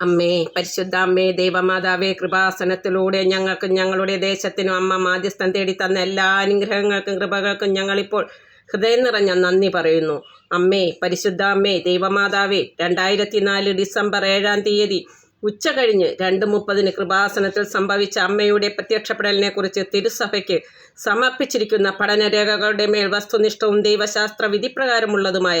അമ്മേ പരിശുദ്ധ അമ്മേ ദൈവമാതാവേ കൃപാസനത്തിലൂടെ ഞങ്ങൾക്കും ഞങ്ങളുടെ ദേശത്തിനും അമ്മ മാധ്യസ്ഥം തേടി തന്ന എല്ലാ അനുഗ്രഹങ്ങൾക്കും കൃപകൾക്കും ഞങ്ങളിപ്പോൾ ഹൃദയം നിറഞ്ഞ നന്ദി പറയുന്നു. അമ്മേ പരിശുദ്ധ അമ്മേ ദൈവമാതാവേ രണ്ടായിരത്തി നാല് ഡിസംബർ ഏഴാം തീയതി ഉച്ച കഴിഞ്ഞ് രണ്ട് മുപ്പതിന് കൃപാസനത്തിൽ സംഭവിച്ച അമ്മയുടെ പ്രത്യക്ഷപ്പെടലിനെ കുറിച്ച് തിരുസഭയ്ക്ക് സമർപ്പിച്ചിരിക്കുന്ന പഠനരേഖകളുടെ മേൽ വസ്തുനിഷ്ഠവും ദൈവശാസ്ത്ര വിധിപ്രകാരമുള്ളതുമായ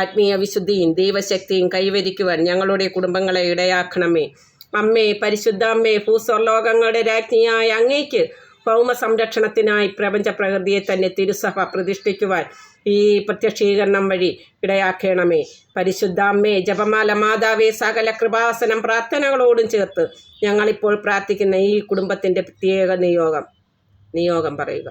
ആത്മീയ വിശുദ്ധിയും ദൈവശക്തിയും കൈവരിക്കുവാൻ ഞങ്ങളുടെ കുടുംബങ്ങളെ ഇടയാക്കണമേ. അമ്മേ പരിശുദ്ധ അമ്മേ ഭൂസ്വർലോകങ്ങളുടെ രാജ്ഞിയായ അങ്ങേക്ക് ഭൗമ സംരക്ഷണത്തിനായി പ്രപഞ്ച പ്രകൃതിയെ തന്നെ തിരുസഭ പ്രതിഷ്ഠിക്കുവാൻ ഈ പ്രത്യക്ഷീകരണം വഴി ഇടയാക്കണമേ. പരിശുദ്ധാമ്മേ ജപമാല മാതാവേ സകല കൃപാസനം പ്രാർത്ഥനകളോടും ചേർത്ത് ഞങ്ങളിപ്പോൾ പ്രാർത്ഥിക്കുന്ന ഈ കുടുംബത്തിന്റെ പ്രത്യേക നിയോഗം. നിയോഗം പറയുക.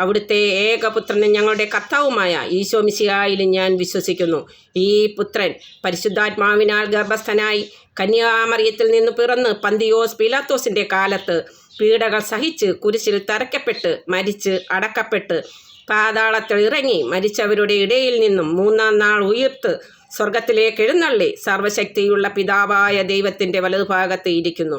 അവിടുത്തെ ഏകപുത്രനും ഞങ്ങളുടെ കർത്താവുമായ ഈശോ മിശിഹായിൽ ഞാൻ വിശ്വസിക്കുന്നു. ഈ പുത്രൻ പരിശുദ്ധാത്മാവിനാൽ ഗർഭസ്ഥനായി കന്യാമറിയത്തിൽ നിന്ന് പിറന്ന് പന്തിയോസ് പിലാത്തോസിന്റെ കാലത്ത് പീഡകൾ സഹിച്ച് കുരിശിൽ തറയ്ക്കപ്പെട്ട് മരിച്ച് അടക്കപ്പെട്ട് പാതാളത്തിൽ ഇറങ്ങി മരിച്ചവരുടെ ഇടയിൽ നിന്നും മൂന്നാം നാൾ ഉയർത്ത് സ്വർഗത്തിലേക്ക് എഴുന്നള്ളി സർവശക്തിയുള്ള പിതാവായ ദൈവത്തിന്റെ വലതുഭാഗത്ത് ഇരിക്കുന്നു.